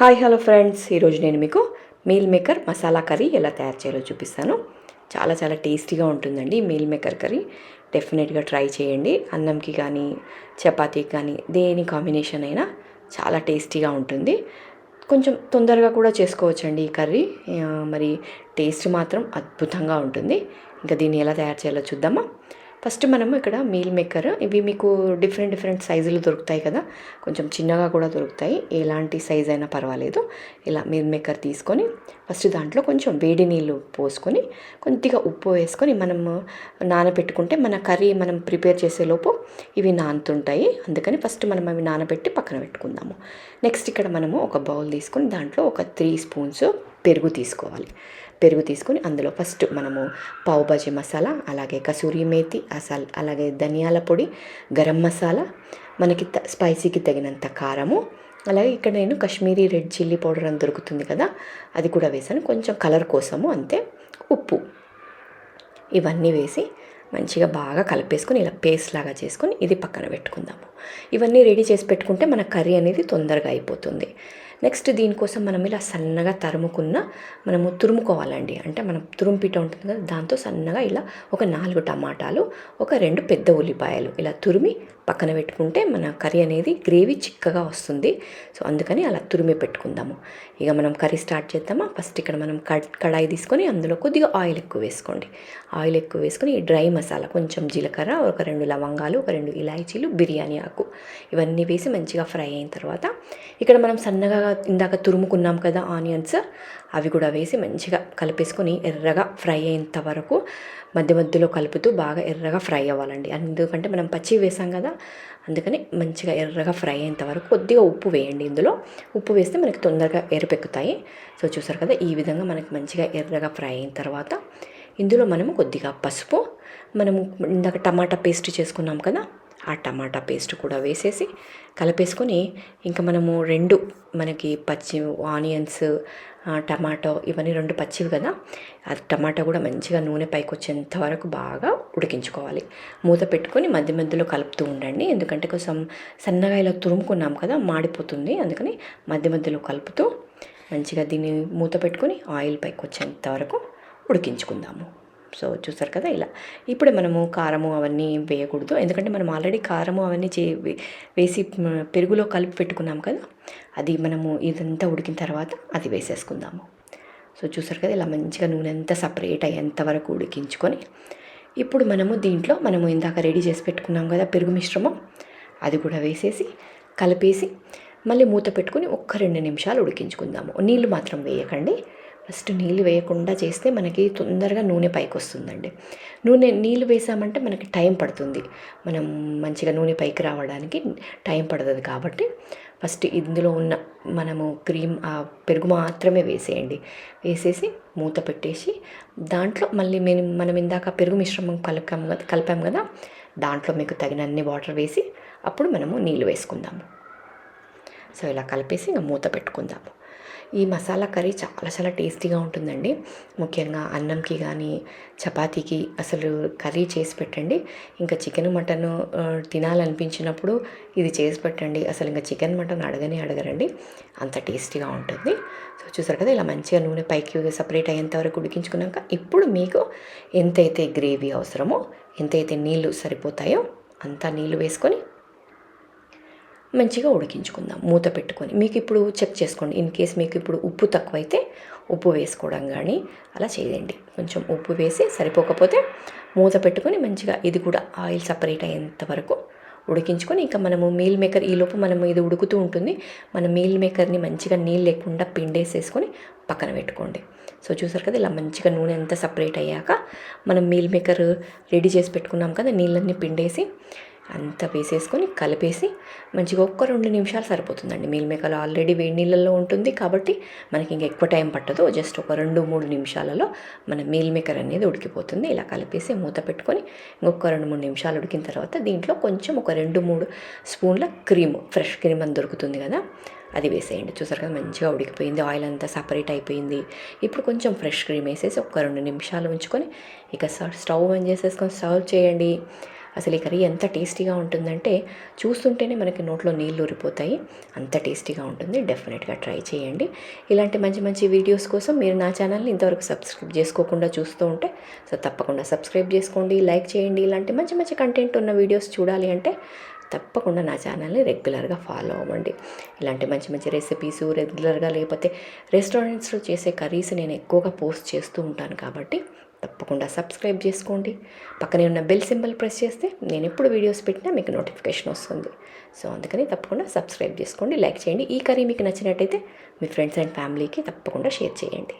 Hi hello friends ఈరోజు నేను మీకు మీల్ మేకర్ మసాలా కర్రీ ఎలా తయారు చేయాలో చూపిస్తాను. చాలా చాలా టేస్టీగా ఉంటుందండి మీల్ మేకర్ కర్రీ డెఫినెట్గా ట్రై చేయండి. అన్నంకి కానీ చపాతీకి కానీ దేని కాంబినేషన్ అయినా చాలా టేస్టీగా ఉంటుంది. కొంచెం తొందరగా కూడా చేసుకోవచ్చండి ఈ కర్రీ మరి టేస్ట్ మాత్రం అద్భుతంగా ఉంటుంది. ఇంకా దీన్ని ఎలా తయారు చేయాలో చూద్దామా? ఫస్ట్ మనము ఇక్కడ మీల్ మేకర్. ఇవి మీకు డిఫరెంట్ డిఫరెంట్ సైజులు దొరుకుతాయి కదా. కొంచెం చిన్నగా కూడా దొరుకుతాయి. ఎలాంటి సైజ్ అయినా పర్వాలేదు. ఇలా మీల్ మేకర్ తీసుకొని ఫస్ట్ దాంట్లో కొంచెం వేడి నీళ్ళు పోసుకొని కొద్దిగా ఉప్పు వేసుకొని మనం నానబెట్టుకుంటే మన కర్రీ మనం ప్రిపేర్ చేసేలోపు ఇవి నానుతుంటాయి. అందుకని ఫస్ట్ మనం అవి నానబెట్టి పక్కన పెట్టుకుందాము. నెక్స్ట్ ఇక్కడ మనము ఒక బౌల్ తీసుకొని దాంట్లో ఒక త్రీ స్పూన్స్ పెరుగు తీసుకోవాలి. పెరుగు తీసుకొని అందులో ఫస్ట్ మనము పావు భాజీ మసాలా అలాగే కసూరి మేతి అసల్ అలాగే ధనియాల పొడి గరం మసాలా మనకి త- స్పైసీకి తగినంత కారము అలాగే ఇక్కడ నేను కాశ్మీరీ రెడ్ చిల్లీ పౌడర్ అని దొరుకుతుంది కదా అది కూడా వేసాను. కొంచెం కలర్ కోసము అంతే ఉప్పు. ఇవన్నీ వేసి మంచిగా బాగా కలిపేసుకొని ఇలా పేస్ట్ లాగా చేసుకొని ఇది పక్కన పెట్టుకుందాము. ఇవన్నీ రెడీ చేసి పెట్టుకుంటే మన కర్రీ అనేది తొందరగా అయిపోతుంది. నెక్స్ట్ దీనికోసం మనం ఇలా సన్నగా తరుముకున్న మనము తురుముకోవాలండి. అంటే మనం తురుంపిట ఉంటుంది కదా దాంతో సన్నగా ఇలా ఒక నాలుగు టమాటాలు ఒక రెండు పెద్ద ఉల్లిపాయలు ఇలా తురిమి పక్కన పెట్టుకుంటే మన కర్రీ అనేది గ్రేవీ చిక్కగా వస్తుంది. సో అందుకని అలా తురిమి పెట్టుకుందాము. ఇక మనం కర్రీ స్టార్ట్ చేద్దామా? ఫస్ట్ ఇక్కడ మనం కడ్ కడాయి తీసుకొని అందులో కొద్దిగా ఆయిల్ ఎక్కువ వేసుకోండి. ఆయిల్ ఎక్కువ వేసుకొని ఈ డ్రై మసాలా కొంచెం జీలకర్ర ఒక రెండు లవంగాలు ఒక రెండు ఇలాచీలు బిర్యానీ ఆకు. ఇవన్నీ వేసి మంచిగా ఫ్రై అయిన తర్వాత ఇక్కడ మనం సన్నగా ఇందాక తురుముకున్నాం కదా ఆనియన్స్ అవి కూడా వేసి మంచిగా కలిపేసుకొని ఎర్రగా ఫ్రై అయ్యేంత వరకు మధ్య మధ్యలో కలుపుతూ బాగా ఎర్రగా ఫ్రై అవ్వాలండి. ఎందుకంటే మనం పచ్చి వేసాం కదా అందుకని మంచిగా ఎర్రగా ఫ్రై అయ్యేంత వరకు కొద్దిగా ఉప్పు వేయండి ఇందులో. ఉప్పు వేస్తే మనకి తొందరగా ఎరుపెక్కుతాయి సో చూసారు కదా ఈ విధంగా మనకి మంచిగా ఎర్రగా ఫ్రై అయిన తర్వాత ఇందులో మనము కొద్దిగా పసుపు మనము ఇందాక టమాటా పేస్ట్ చేసుకున్నాం కదా ఆ టమాటా పేస్ట్ కూడా వేసేసి కలిపేసుకొని ఇంకా మనము రెండు మనకి పచ్చి ఆనియన్స్ టమాటో ఇవన్నీ రెండు పచ్చివి కదా ఆ టమాటా కూడా మంచిగా నూనె పైకి వచ్చేంత వరకు బాగా ఉడికించుకోవాలి. మూత పెట్టుకొని మధ్య మధ్యలో కలుపుతూ ఉండండి. ఎందుకంటే కొంచెం సన్నగా ఇలా తురుముకున్నాం కదా మాడిపోతుంది. అందుకని మధ్య మధ్యలో కలుపుతూ మంచిగా దీన్ని మూత పెట్టుకొని ఆయిల్ పైకి వచ్చేంత వరకు ఉడికించుకుందాము. సో చూసారు కదా ఇలా. ఇప్పుడు మనము కారము అవన్నీ వేయకూడదు. ఎందుకంటే మనం ఆల్రెడీ కారము అవన్నీ చే వే- వేసి పెరుగులో కలిపి పెట్టుకున్నాం కదా అది మనము ఇదంతా ఉడికిన తర్వాత అది వేసేసుకుందాము. సో చూసారు కదా ఇలా మంచిగా నూనె అంతా సపరేట్ అయ్యేంత వరకు ఉడికించుకొని ఇప్పుడు మనము దీంట్లో మనము ఇందాక రెడీ చేసి పెట్టుకున్నాం కదా పెరుగు మిశ్రమం అది కూడా వేసేసి కలిపేసి మళ్ళీ మూత పెట్టుకొని ఒక్క రెండు నిమిషాలు ఉడికించుకుందాము. నీళ్ళు మాత్రం వేయకండి. ఫస్ట్ నీళ్ళు వేయకుండా చేస్తే మనకి తొందరగా నూనె పైకి వస్తుందండి నూనె నీళ్ళు వేసామంటే మనకి టైం పడుతుంది. మనం మంచిగా నూనె పైకి రావడానికి టైం పడుతుంది కాబట్టి ఫస్ట్ ఇందులో ఉన్న మనము క్రీమ్ ఆ పెరుగు మాత్రమే వేసేయండి. వేసేసి మూత పెట్టేసి దాంట్లో మళ్ళీ మేము మనం ఇందాక పెరుగు మిశ్రమం కలపాము కదా కలపాము కదా దాంట్లో మీకు తగినన్ని వాటర్ వేసి అప్పుడు మనము నీళ్ళు వేసుకుందాము. సో ఇలా కలిపేసి ఇంకా మూత పెట్టుకుందాము. ఈ మసాలా కర్రీ చాలా చాలా టేస్టీగా ఉంటుందండి. ముఖ్యంగా అన్నంకి కానీ చపాతీకి అసలు కర్రీ చేసి పెట్టండి. ఇంకా చికెన్ మటన్ తినాలనిపించినప్పుడు ఇది చేసి పెట్టండి. అసలు ఇంకా చికెన్ మటన్ అడగని అడగరండి. అంత టేస్టీగా ఉంటుంది. సో చూసారు కదా ఇలా మంచిగా నూనె పైకి సపరేట్ అయ్యేంత వరకు ఉడికించుకున్నాక ఇప్పుడు మీకు ఎంతైతే గ్రేవీ అవసరమో ఎంతైతే నీళ్ళు సరిపోతాయో అంత నీళ్ళు వేసుకొని మంచిగా ఉడికించుకుందాం మూత పెట్టుకొని. మీకు ఇప్పుడు చెక్ చేసుకోండి. ఇన్ కేస్ మీకు ఇప్పుడు ఉప్పు తక్కువైతే ఉప్పు వేసుకోవడం కానీ అలా చేయండి. కొంచెం ఉప్పు వేసి సరిపోకపోతే మూత పెట్టుకొని మంచిగా ఇది కూడా ఆయిల్ సపరేట్ అయ్యేంత వరకు ఉడికించుకొని ఇంకా మనము మీల్ మేకర్ ఈలోపు మనము ఇది ఉడుకుతూ ఉంటుంది. మన మీల్ మేకర్ని మంచిగా నీళ్ళు లేకుండా పిండేసేసుకొని పక్కన పెట్టుకోండి. సో చూసారు కదా ఇలా మంచిగా నూనె అంతా సపరేట్ అయ్యాక మనం మీల్ మేకర్ రెడీ చేసి పెట్టుకున్నాం కదా నీళ్ళన్నీ పిండేసి అంతా వేసేసుకొని కలిపేసి మంచిగా ఒక్క రెండు నిమిషాలు సరిపోతుందండి. మీల్ మేకలు ఆల్రెడీ వేడి నీళ్ళల్లో ఉంటుంది కాబట్టి మనకి ఇంకా ఎక్కువ టైం పట్టదు. జస్ట్ ఒక రెండు మూడు నిమిషాలలో మన మీల్ మేకర్ అనేది ఉడికిపోతుంది. ఇలా కలిపేసి మూత పెట్టుకొని ఇంకొక రెండు మూడు నిమిషాలు ఉడికిన తర్వాత దీంట్లో కొంచెం ఒక రెండు మూడు స్పూన్ల క్రీమ్ ఫ్రెష్ క్రీమ్ అని దొరుకుతుంది కదా అది వేసేయండి. చూసారు కదా మంచిగా ఉడికిపోయింది. ఆయిల్ అంతా సపరేట్ అయిపోయింది. ఇప్పుడు కొంచెం ఫ్రెష్ క్రీమ్ వేసేసి ఒక రెండు నిమిషాలు ఉంచుకొని ఇక స్టవ్ ఆన్ చేసేసుకొని సర్వ్ చేయండి. అసలు ఈ కర్రీ ఎంత టేస్టీగా ఉంటుందంటే చూస్తుంటేనే మనకి నోట్లో నీళ్ళు ఊరిపోతాయి. అంత టేస్టీగా ఉంటుంది. డెఫినెట్గా ట్రై చేయండి. ఇలాంటి మంచి మంచి వీడియోస్ కోసం మీరు నా ఛానల్ని ఇంతవరకు సబ్స్క్రైబ్ చేసుకోకుండా చూస్తూ ఉంటే సో తప్పకుండా సబ్స్క్రైబ్ చేసుకోండి లైక్ చేయండి. ఇలాంటి మంచి మంచి కంటెంట్ ఉన్న వీడియోస్ చూడాలి అంటే తప్పకుండా నా ఛానల్ని రెగ్యులర్గా ఫాలో అవ్వండి. ఇలాంటి మంచి మంచి రెసిపీస్ రెగ్యులర్గా లేకపోతే రెస్టారెంట్స్లో చేసే కర్రీస్ నేను ఎక్కువగా పోస్ట్ చేస్తూ ఉంటాను కాబట్టి తప్పకుండా సబ్స్క్రైబ్ చేసుకోండి. పక్కనే ఉన్న బెల్ సింబల్ ప్రెస్ చేస్తే నేను ఎప్పుడు వీడియోస్ పెట్టినా మీకు నోటిఫికేషన్ వస్తుంది. సో అందుకని తప్పకుండా సబ్స్క్రైబ్ చేసుకోండి లైక్ చేయండి. ఈ కర్రీ మీకు నచ్చినట్టయితే మీ ఫ్రెండ్స్ అండ్ ఫ్యామిలీకి తప్పకుండా షేర్ చేయండి.